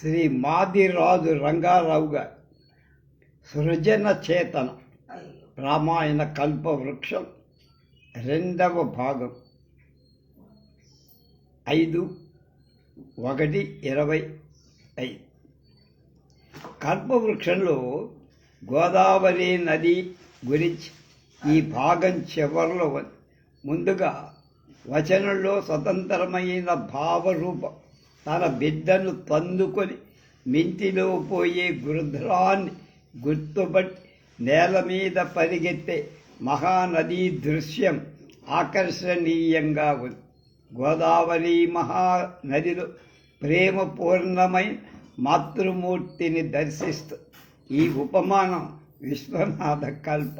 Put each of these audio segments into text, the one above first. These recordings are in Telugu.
శ్రీ మాదిరాజు రంగారావు గారు. సృజన చేతన రామాయణ కల్పవృక్షం రెండవ భాగం. ఐదు ఒకటి ఇరవై ఐదు. కల్పవృక్షంలో గోదావరి నది గురించి ఈ భాగం చివరిలో ఉంది. ముందుగా వచనంలో స్వతంత్రమైన భావరూపం. తన బిడ్డను పందుకొని మింటిలో పోయే గురుధ్రాన్ని గుర్తుపట్టి నేల మీద పరిగెత్తే మహానదీ దృశ్యం ఆకర్షణీయంగా ఉంది. గోదావరి మహానదిలో ప్రేమపూర్ణమైన మాతృమూర్తిని దర్శిస్తూ ఈ ఉపమానం విశ్వనాథ కల్ప.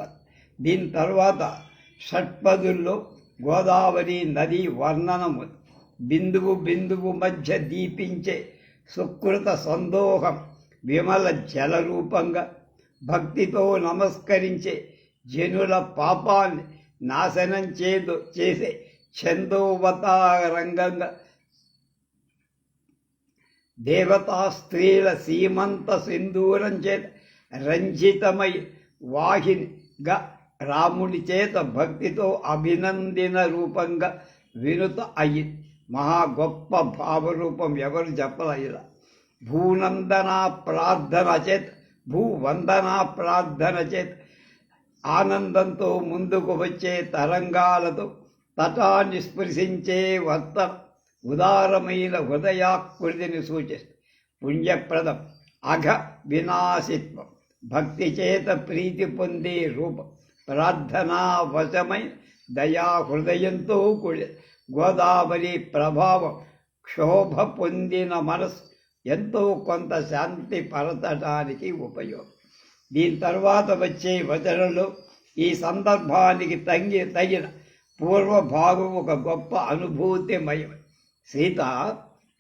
దీని తర్వాత షట్పదుల్లో గోదావరి నది వర్ణనము బిందువు బిందువు మధ్య దీపించే సుకృత సందోహం విమల జల రూపంగా భక్తితో నమస్కరించే జనుల పాపాన్ని నాశనం చేదు చేసే ఛందోవతారంగంగా దేవతా స్త్రీల సీమంత సింధూరం చేత రంజితమై వాహినిగా రాముడి చేత భక్తితో అభినందిన రూపంగా వినుత అయ్యింది మహా గొప్ప భావరూపం ఎవరు చెప్పలేలా భూనందన ప్రార్థన చేత్ భూవందన ప్రార్థన చేత్. ఆనందంతో ముందుకు వచ్చే తరంగాలతో తటాన్ని స్పృశించే వర్త ఉదారమైన హృదయాకృతిని సూచిస్తుంది. పుణ్యప్రదం అఘ వినాశిత్వం భక్తి చేత ప్రీతి పొందే రూపం ప్రార్థనా వశమైన దయా హృదయంతో కూడి గోదావరి ప్రభావం క్షోభ పొందిన మనసు ఎంతో కొంత శాంతి పరచడానికి ఉపయోగం. దీని తర్వాత వచ్చే వచనంలో ఈ సందర్భానికి తగి తగిన పూర్వభాగం ఒక గొప్ప అనుభూతిమయం. సీత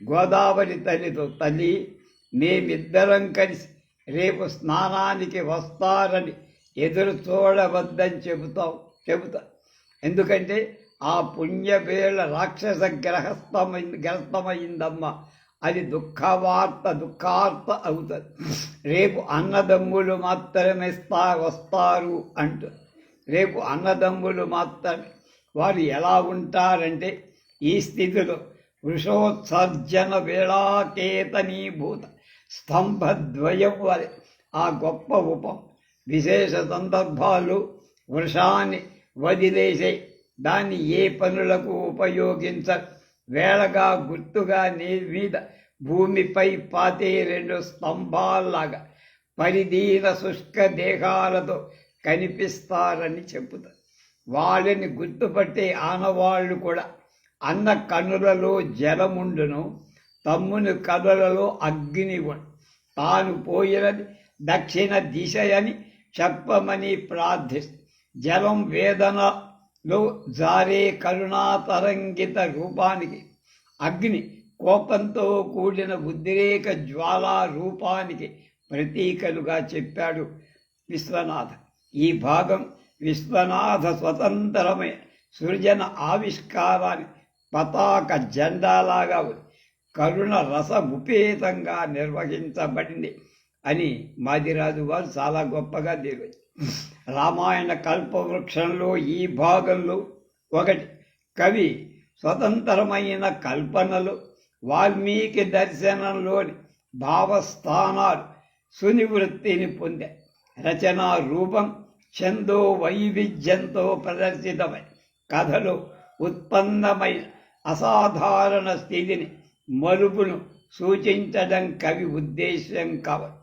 గోదావరి తల్లితో తల్లి మేమిద్దరం కలిసి రేపు స్నానానికి వస్తారని ఎదురు చూడవద్దని చెబుతాం చెబుతా. ఎందుకంటే ఆ పుణ్యవేళ రాక్షస గ్రహస్థమైంది గ్రస్తమైందమ్మా అది దుఃఖవార్త దుఃఖార్త అవుతుంది. రేపు అన్నదమ్ములు మాత్రమే స్థా వస్తారు అంటూ రేపు అన్నదమ్ములు మాత్రమే వారు ఎలా ఉంటారంటే ఈ స్థితిలో వృషోత్సర్జన వేళాకేతనీభూత స్తంభద్వయం వలె ఆ గొప్ప ఉపం విశేష సందర్భాలు వృషాన్ని వదిలేసే దాన్ని ఏ పనులకు ఉపయోగించ వేళగా గుర్తుగా నీ మీద భూమిపై పాతే రెండు స్తంభాల్లాగా పరిధీన శుష్క దేహాలతో కనిపిస్తారని చెబుతారు వాళ్ళని గుర్తుపట్టే ఆనవాళ్ళు కూడా అన్న కనులలో జలముండును తమ్ముని కనులలో అగ్ని తాను పోయినది దక్షిణ దిశ అని చెప్పమని ప్రార్థిస్తు జలం లో జారే కరుణాతరంగిత రూపానికి అగ్ని కోపంతో కూడిన ఉద్రేక జ్వాలా రూపానికి ప్రతీకలుగా చెప్పాడు విశ్వనాథ. ఈ భాగం విశ్వనాథ స్వతంత్రమైన సృజన ఆవిష్కారాన్ని పతాక జెండాలాగా ఉంది. కరుణ రసముపేతంగా నిర్వహించబడింది అని మాదిరాజు వారు చాలా గొప్పగా తెలియదు రామాయణ కల్పవృక్షంలో ఈ భాగంలో ఒకటి. కవి స్వతంత్రమైన కల్పనలు వాల్మీకి దర్శనంలోని భావస్థానాలు సునివృత్తిని పొందే రచనా రూపం చందో వైవిధ్యంతో ప్రదర్శితమై కథలో ఉత్పన్నమైన అసాధారణ స్థితిని మలుపును సూచించడం కవి ఉద్దేశ్యం కావాలి.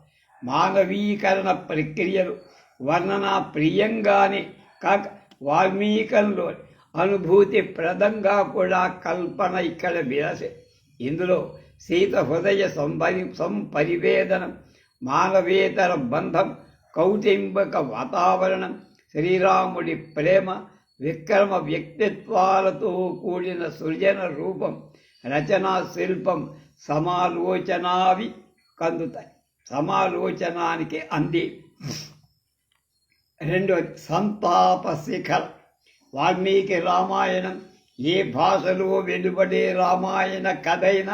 మానవీకరణ ప్రక్రియలు వర్ణన ప్రియంగానే కాక వాల్మీకంలో అనుభూతి ప్రదంగా కూడా కల్పన ఇక్కడ విరసే ఇందులో సీత హృదయ సంపరి సంపరివేదనం మానవేతర బంధం కౌటుంబక వాతావరణం శ్రీరాముడి ప్రేమ విక్రమ వ్యక్తిత్వాలతో కూడిన సృజన రూపం రచనా శిల్పం సమాలోచనావి కందుతాయి. సమాలోచనానికి అంది. రెండోది సంతాప శిఖర్ వాల్మీకి రామాయణం ఏ భాషలో వెలువడే రామాయణ కథైన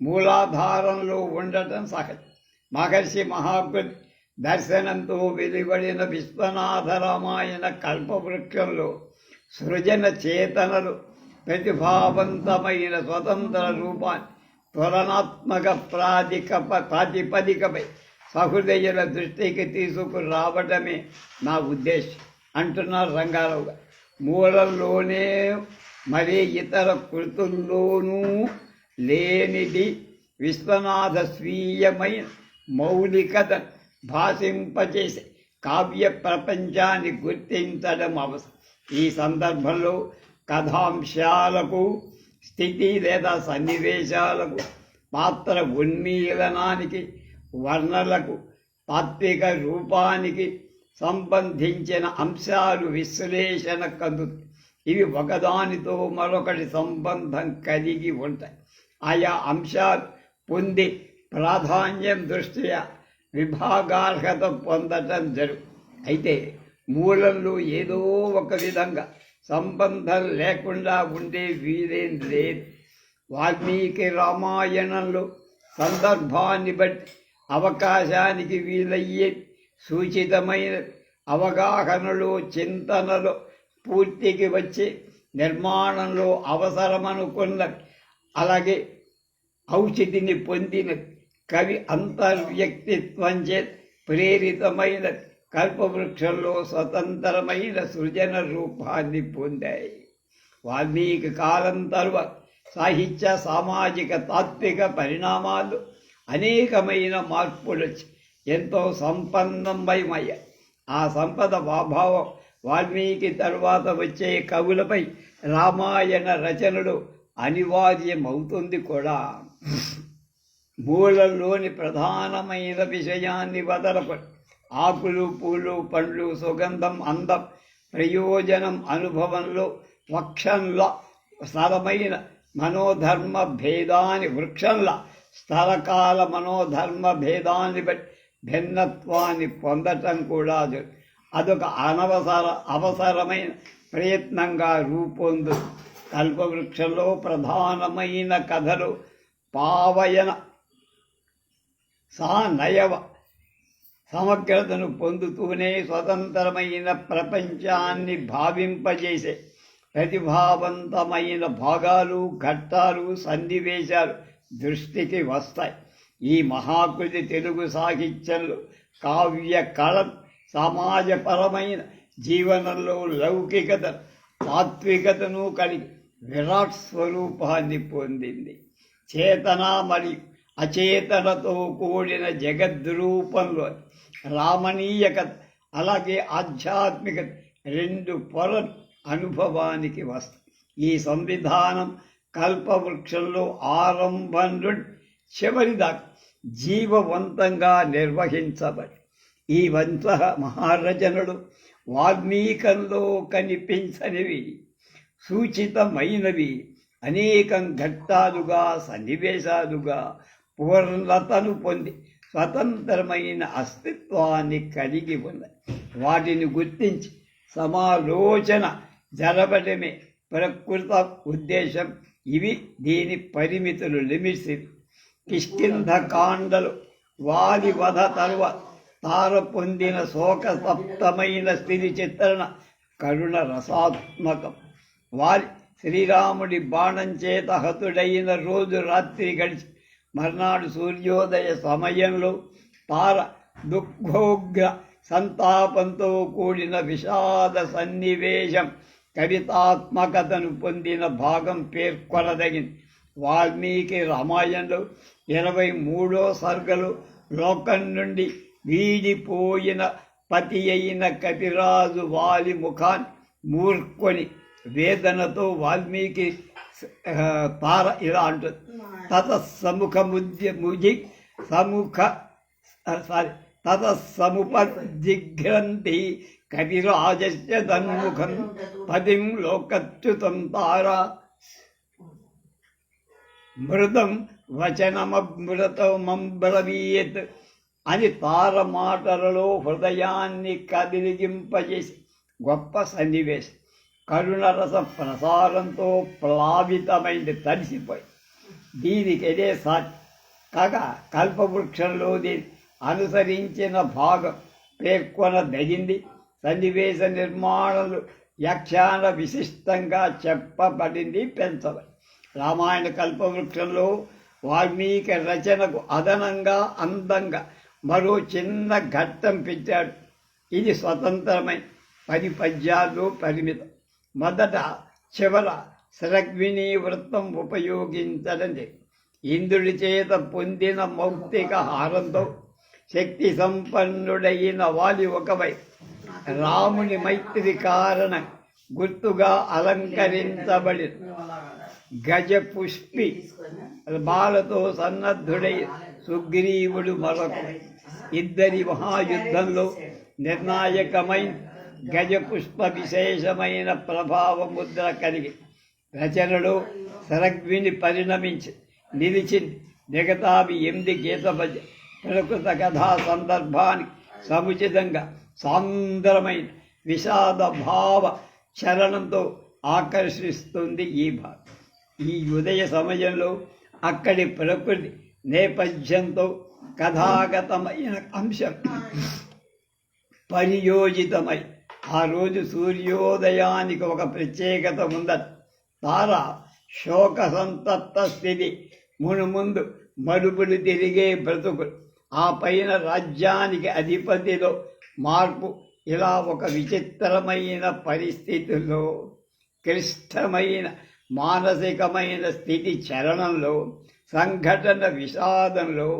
మూలాధారంలో ఉండటం సహజం. మహర్షి మహాకృతి దర్శనంతో వెలువడిన విశ్వనాథ రామాయణ కల్పవృక్షంలో సృజన చేతనలు ప్రతిభావంతమైన స్వతంత్ర రూపాన్ని త్వరణాత్మక ప్రాతిక ప్రాతిపదికపై సహృదయుల దృష్టికి తీసుకురావడమే నా ఉద్దేశం అంటున్నారు రంగారావు మూలల్లోనే మరి ఇతర కృతుల్లోనూ లేనిది విశ్వనాథ స్వీయమైన మౌలికత భాషింపచేసే కావ్య ప్రపంచాన్ని గుర్తించడం అవసరం. ఈ సందర్భంలో కథాంశాలకు స్థితి లేదా సన్నివేశాలకు పాత్ర ఉన్మీలనానికి వర్ణలకు తాత్విక రూపానికి సంబంధించిన అంశాలు విశ్లేషణ కందు ఇవి ఒకదానితో మరొకటి సంబంధం కలిగి ఉంటాయి. ఆయా అంశాలు పొంది ప్రాధాన్యం దృష్ట్యా విభాగార్హత పొందటం జరుగు అయితే మూలంలో ఏదో ఒక విధంగా సంబంధం లేకుండా ఉండే వీరేం లేదు వాల్మీకి రామాయణంలో సందర్భాన్ని బట్టి అవకాశానికి వీలయ్యే సూచితమైన అవగాహనలో చింతనలు పూర్తికి వచ్చి నిర్మాణంలో అవసరమనుకున్న అలాగే ఔషధిని పొందిన కవి అంతర్వ్యక్తిత్వం చే ప్రేరితమైన కల్పవృక్షంలో స్వతంత్రమైన సృజన రూపాన్ని పొందాయి. వాల్మీకి కాలం తరువాత సాహిత్య సామాజిక తాత్విక పరిణామాలు అనేకమైన మార్పులు ఎంతో సంపన్నమయమయ్యాయి ఆ సంపద వాభావం వాల్మీకి తరువాత వచ్చే కవులపై రామాయణ రచనలు అనివార్యమవుతుంది కూడా. మూలంలోని ప్రధానమైన విషయాన్ని వదలపడు ఆకులు పూలు పండ్లు సుగంధం అందం ప్రయోజనం అనుభవంలో వక్షంలో సరమైన మనోధర్మ భేదాన్ని వృక్షంలా స్థలకాల మనోధర్మ భేదాన్ని బట్టి భిన్నత్వాన్ని పొందటం కూడా అదొక అనవసర అవసరమైన ప్రయత్నంగా రూపొందు కల్పవృక్షంలో ప్రధానమైన కథలు పావయన సానయవ సమగ్రతను పొందుతూనే స్వతంత్రమైన ప్రపంచాన్ని భావింపజేసే ప్రతిభావంతమైన భాగాలు ఘట్టాలు సన్నివేశాలు దృష్టికి వస్తాయి. ఈ మహాకృతి తెలుగు సాహిత్యంలో కావ్య కళ సమాజపరమైన జీవనంలో లౌకికత తాత్వికతను కలిగి విరాట్ స్వరూపాన్ని పొందింది. చేతన మరియు అచేతనతో కూడిన జగద్రూపంలో రామణీయకత అలాగే ఆధ్యాత్మికత రెండు పొర అనుభవానికి వస్తాయి. ఈ సంవిధానం కల్పవృక్షంలో ఆరంభం నుండి చివరి దాకా జీవవంతంగా నిర్వహించబడి ఈ వంశ మహారచనలు వాల్మీకంలో కనిపించనివి సూచితమైనవి అనేకం ఘట్టాలుగా సన్నివేశాలుగా పూర్ణతను పొంది స్వతంత్రమైన అస్తిత్వాన్ని కలిగి ఉన్నాయి. వాటిని గుర్తించి సమాలోచన జరపడమే ప్రకృత ఉద్దేశం. ఇవి దీని పరిమితులు లిమిట్స్ కిష్కింధకాండలు వాది వాలి వధ తరువ తార పొందిన శోకసప్తమైన స్థితి చిత్రణ కరుణ రసాత్మకం. వారి శ్రీరాముడి బాణం చేత హతుడైన రోజు రాత్రి గడిచి మర్నాడు సూర్యోదయ సమయంలో తార దుఃఖోగ్ర సంతాపంతో కూడిన విషాద సన్నివేశం కవితాత్మకతను పొందిన భాగం పేర్కొనదగింది వాల్మీకి రామాయణంలో ఇరవై మూడో సర్గలు లోకం నుండి వీడిపోయిన పతి అయిన కపిరాజు వాలి ముఖాన్ని మూర్కొని వేదనతో వాల్మీకి పార ఇలా అంటుంది. తత సముఖ ముద్య ముజి సముఖ సారీ తత సముపజిఘ్రంతి కవిరాజస్య తన్ముఖం పదిం లోకచ్యుతం తార మృతం వచనమృతమంబ్రవీయత్ అని తార మాటలలో హృదయాన్ని కదిలిగింపజేసి గొప్ప సన్నివేశం కరుణరస ప్రసారంతో ప్లావితమైంది తడిసిపోయి దీనికి ఇదే సాటి కాగా కల్పవృక్షంలో దీన్ని అనుసరించిన భాగం పేర్కొనదగింది సన్నివేశ నిర్మాణాలు వ్యాఖ్యాన విశిష్టంగా చెప్పబడింది పెంచవ రామాయణ కల్పవృక్షంలో వాల్మీకి రచనకు అదనంగా అందంగా మరో చిన్న ఘట్టం పెట్టాడు. ఇది స్వతంత్రమై పది పద్యాలు పరిమితం. మొదట చివర శరగ్విని వృత్తం ఉపయోగించడండి ఇంద్రుడి చేత పొందిన మౌక్తిక హారంతో శక్తి సంపన్నుడైన వాలి ఒకవై రాముని మైత్రి కారణం గుర్తుగా అలంకరించబడి గజ పుష్పి బాలతో సన్నద్ధుడై సుగ్రీవుడు మరొక ఇద్దరి మహాయుద్ధంలో నిర్ణాయకమైన గజ పుష్ప విశేషమైన ప్రభావ ముద్ర కలిగి రచనలో సరగ్విని పరిణమించి నిలిచింది మిగతావి ఎనిమిది గీత ప్రకృత కథా సందర్భానికి సముచితంగా సాంద్రమైన విషాద భావ చరణంతో ఆకర్షిస్తుంది ఈ భాగం. ఈ ఉదయ సమయంలో అక్కడి ప్రకృతి నేపథ్యంతో కథాగతమైన అంశం. పరియోజితమై ఆ రోజు సూర్యోదయానికి ఒక ప్రత్యేకత ఉందట తార శోక సంతప్త స్థితి మునుముందు మడుపులు తిరిగే బ్రతుకులు. ఆ పైన రాజ్యానికి అధిపతిలో మార్పు ఇలా ఒక విచిత్రమైన పరిస్థితుల్లో క్లిష్టమైన మానసికమైన స్థితి చరణంలో సంఘటన విషాదంలో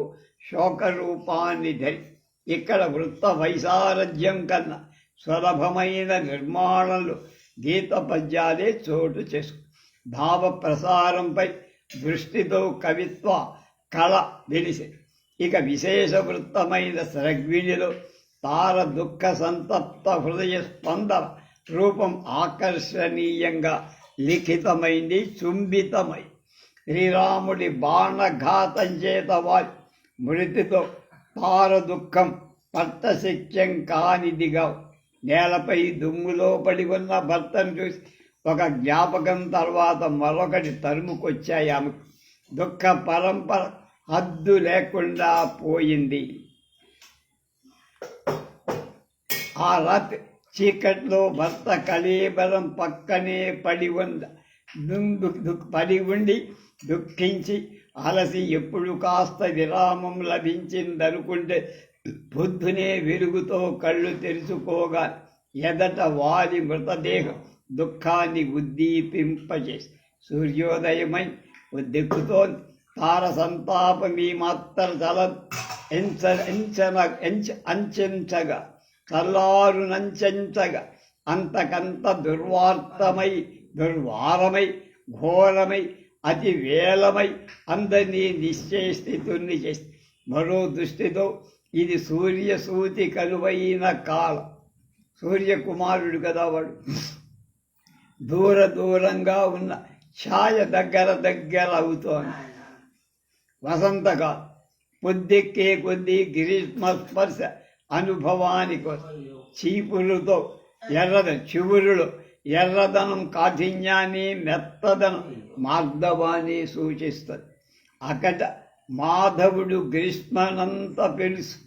శోకరూపాన్ని ధరి ఇక్కడ వృత్త వైసారథ్యం కన్నా సులభమైన నిర్మాణంలో గీత పద్యాలే చోటు చేసుకు భావ ప్రసారంపై దృష్టితో కవిత్వ కళ వెలిసి ఇక విశేష వృత్తమైన సరగ్విణిలో తార దుఃఖ సంతప్త హృదయ స్పంద రూపం ఆకర్షణీయంగా లిఖితమైంది చుంబితమై. శ్రీరాముడి బాణఘాతం చేత వారి మృతితో తార దుఃఖం పట్టశక్యం కానిదిగా నేలపై దుమ్ములో పడి ఉన్న భర్తను చూసి ఒక జ్ఞాపకం తర్వాత మరొకటి తరుముకొచ్చాయి ఆమెకు. దుఃఖ పరంపర హద్దు లేకుండా పోయింది. ఆ రాత్రి చీకట్లో భర్త కళీబలం పక్కనే పడి ఉంద దు- పడి ఉండి దుఃఖించి అలసి ఎప్పుడు కాస్త విరామం లభించిందనుకుంటే పొద్దునే వెలుగుతో కళ్ళు తెరుచుకోగా ఎదట వారి మృతదేహం దుఃఖాన్ని ఉద్దీపింపజేసి సూర్యోదయమై ఉద్దెక్కుతోంది. తార సంతాపమీ మాత్ర చల ఎంచ ఎంచన ఎంచ అంచెంచగా కల్లారునంచెంచగా అంతకంత దుర్వార్తమై దుర్వారమై ఘోరమై అతి వేలమై అందరినీ నిశ్చయస్థితుల్ని చేసి. మరో దృష్టితో ఇది సూర్యసూతి కలువైన కాలం. సూర్యకుమారుడు కదా వాడు. దూర దూరంగా ఉన్న ఛాయ దగ్గర దగ్గర అవుతోంది. వసంతకాలం పొద్దెక్కే కొద్దీ గ్రీష్మ స్పర్శ అనుభవానికి వస్తుంది. చీపురుతో ఎర్రద చివురులు ఎర్రదనం కాఠిన్యాన్ని మెత్తదనం మార్దవాన్ని సూచిస్తుంది. అకట మాధవుడు గ్రీష్మనంత పెలుసు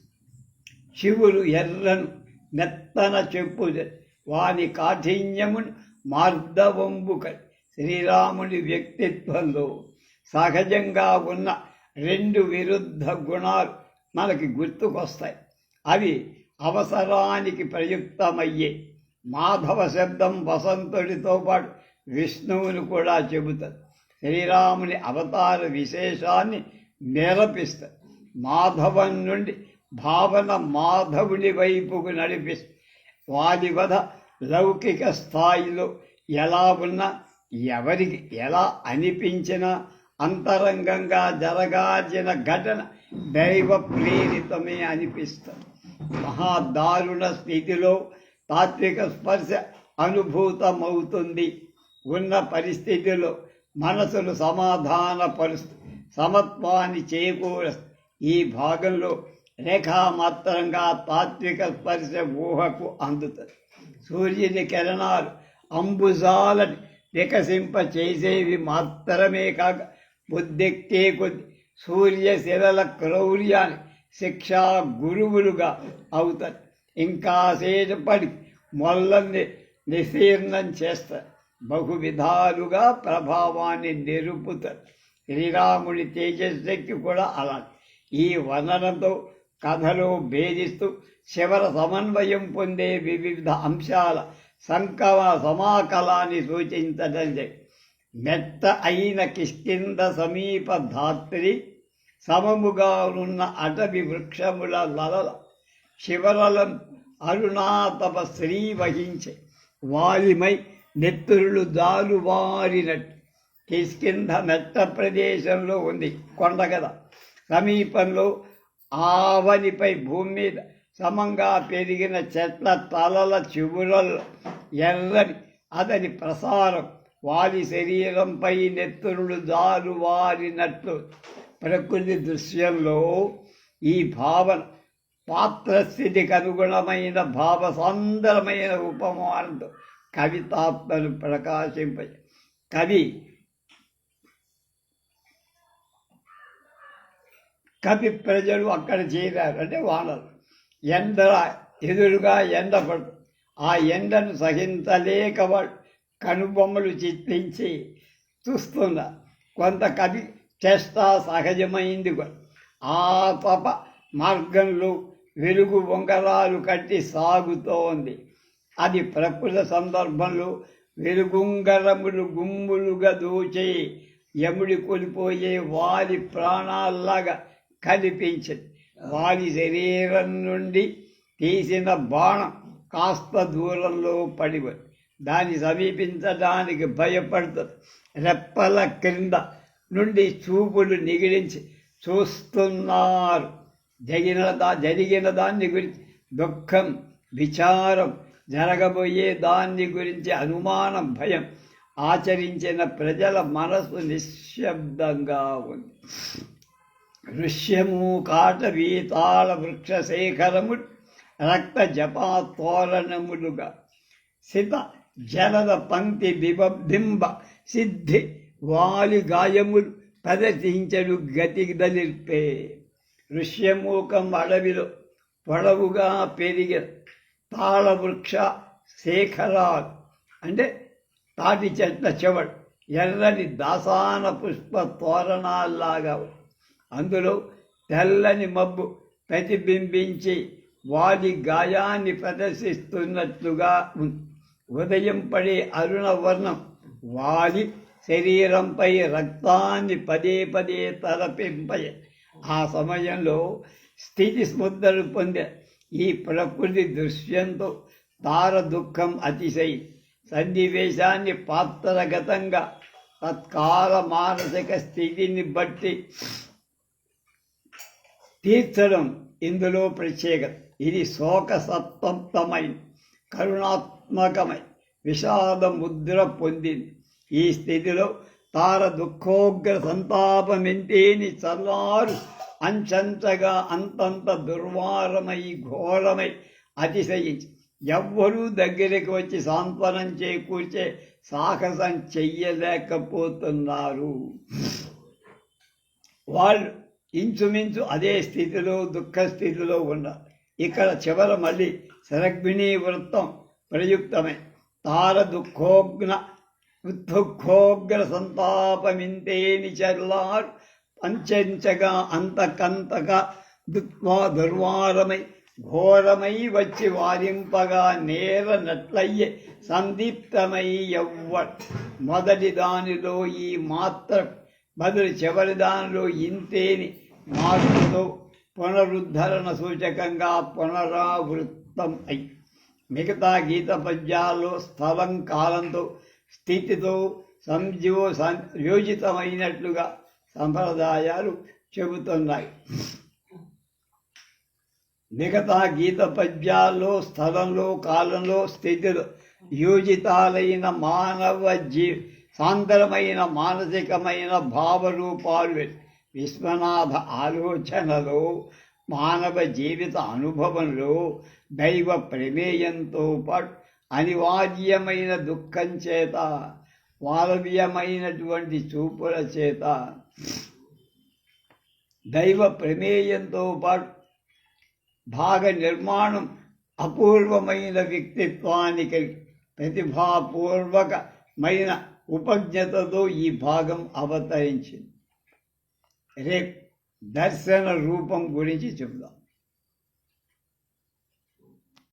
చివురు ఎర్రను మెత్తన చెప్పు వాని కాఠిన్యమును మార్ధవంబుక శ్రీరాముడి వ్యక్తిత్వంలో. సహజంగా ఉన్న రెండు విరుద్ధ గుణాలు మనకి గుర్తుకొస్తాయి. అవి అవసరానికి ప్రయుక్తమయ్యే మాధవ శబ్దం వసంతుడితో పాటు విష్ణువుని కూడా చెబుతారు. శ్రీరాముని అవతార విశేషాన్ని నిరపిస్తుంది మాధవం నుండి భావన మాధవుని వైపుకు నడిపిస్తుంది వారి వధ లౌకిక స్థాయిలో ఎలా ఉన్నా ఎవరికి ఎలా అనిపించినా అంతరంగంగా జరగాల్సిన ఘటన దైవ ప్రేరితమే అనిపిస్తుంది. మహాదారుణ స్థితిలో తాత్విక స్పర్శ అనుభూతమవుతుంది. ఉన్న పరిస్థితిలో మనసును సమాధానపరుస్తూ సమత్వాన్ని చేకూర ఈ భాగంలో రేఖామాత్రంగా తాత్విక స్పర్శ ఊహకు అందుతుంది. సూర్యుని కిరణాలు అంబుజాలని వికసింప చేసేవి మాత్రమే కాక బుద్ధెక్కే కొద్ది సూర్యశిలల క్రౌర్యాన్ని శిక్షా గురువులుగా అవుతారు. ఇంకాసేపటి మొల్లని నిశీర్ణం చేస్తారు బహు విధాలుగా ప్రభావాన్ని నిరుపుతారు శ్రీరాముడి తేజస్సుకి కూడా అలా. ఈ వర్ణనతో కథలో భేదిస్తూ శివర సమన్వయం పొందే వివిధ అంశాల సంకవ సమాకలాన్ని సూచించడం మెత్త అయిన కిష్కింద సమీప ధాత్రి సమముగా ఉన్న అటవి వృక్షముల లలల శివరలం అరుణాతప శ్రీ వహించే. వాలిమై నెత్తురులు దారువారినట్టు కిష్కింధ మెట్ట ప్రదేశంలో ఉంది కొండ కదా సమీపంలో ఆవనిపై భూమి మీద సమంగా పెరిగిన చెట్ల తలల చివురల్లో ఎర్రని అతని ప్రసారం. వారి శరీరంపై నెత్తురులు దారువారినట్లు ప్రకృతి దృశ్యంలో ఈ భావన పాత్రస్థితికి అనుగుణమైన భావ భావసాందరమైన ఉపమానంతో కవితాత్మను ప్రకాశింప కవి కవి ప్రజలు అక్కడ చేరారు. అంటే వానరు ఎండ ఎదురుగా ఎండ పడు ఆ ఎండను సహించలేక వాళ్ళు కనుబొమ్మలు చిత్రించి చూస్తున్నారు కొంత కవి చేస్తా సహజమైంది ఆ తప మార్గంలో వెలుగు వంగరాలు కట్టి సాగుతోంది. అది ప్రకృత సందర్భంలో వెలుగుంగరములు గుమ్ములుగా దూచి యముడి కోల్పోయే వారి ప్రాణాల్లాగా కనిపించింది. వారి శరీరం నుండి తీసిన బాణం కాస్త దూరంలో పడిపోయి దాన్ని సమీపించడానికి భయపడుతుంది. రెప్పల క్రింద నుండి చూపులు నిగిడించి చూస్తున్నారు. జరిగిన దా జరిగిన దాన్ని గురించి దుఃఖం విచారం జరగబోయే దాన్ని గురించి అనుమానం భయం ఆచరించిన ప్రజల మనసు నిశ్శబ్దంగా ఉంది. ఋష్యము కాట వీతాళ వృక్ష శేఖరము రక్త జపాతోరణములుగా సిత జలద పంక్తి బిబింబ సిద్ధి వాలి గాయములు ప్రదర్శించడు గతికి దలిర్పే ఋష్యమూకం అడవిలో పొడవుగా పెరిగిన తాళవృక్ష శేఖరాలు. అంటే తాటి చెట్ల చెవడు ఎర్రని దాసాన పుష్ప తోరణాల్లాగా అందులో తెల్లని మబ్బు ప్రతిబింబించి వాడి గాయాన్ని ప్రదర్శిస్తున్నట్లుగా ఉంది ఉదయం పడే అరుణవర్ణం వాలి శరీరంపై రక్తాన్ని పదే పదే తలపింపయ. ఆ సమయంలో స్థితి స్ముద్రలు పొందే ఈ ప్రకృతి దృశ్యంతో తార దుఃఖం అతిశయి. సన్నివేశాన్ని పాత్రగతంగా తత్కాల మానసిక స్థితిని బట్టి తీర్చడం ఇందులో ప్రత్యేకత. ఇది శోక కరుణాత్మకమై విషాద ముద్ర పొందింది. ఈ స్థితిలో తార దుఃఖోగ్ర సంతాపమెంతేని చల్లారు అంచంచగా అంతంత దుర్వారమై ఘోరమై అతిశయించి ఎవ్వరూ దగ్గరికి వచ్చి సాంత్వనం చేకూర్చే సాహసం చెయ్యలేకపోతున్నారు. వాళ్ళు ఇంచుమించు అదే స్థితిలో దుఃఖ స్థితిలో ఉన్నారు. ఇక్కడ చివర మళ్ళీ శరగ్విణీ వృత్తం ప్రయుక్తమే. తార దుఃఖోగ్న దుఃఖోగ్ర సంతాపమింతేని చల్లారు పంచంచగా అంతకంతక దుత్వా దుర్వారమై ఘోరమై వచ్చి వారింపగా నేరనట్లయ్యే సందీప్తమై ఎవ్వ మొదటి దానిలో ఈ మాత్ర బదులు చివరి దానిలో ఇంతేని మార్పుతో పునరుద్ధరణ సూచకంగా పునరావృత్తం అయి మిగతా గీత పద్యాల్లో స్థలం కాలంతో స్థితితో సంజీవ సంయోజితమైనట్లుగా సంప్రదాయాలు చెబుతున్నాయి. మిగతా గీత పద్యాల్లో స్థలంలో కాలంలో స్థితిలో యోజితాలైన మానవ జీ సాంద్రమైన మానసికమైన భావరూపాలు విశ్వనాథ ఆలోచనలో మానవ జీవిత అనుభవంలో దైవ ప్రమేయంతో పాటు అనివార్యమైన దుఃఖం చేత మానవీయమైనటువంటి చూపుల చేత దైవ ప్రమేయంతో పాటు భాగ నిర్మాణం అపూర్వమైన వ్యక్తిత్వానికి ప్రతిభాపూర్వకమైన ఉపజ్ఞతతో ఈ భాగం అవతరించింది. రేపు దర్శన రూపం గురించి చెబుదాం.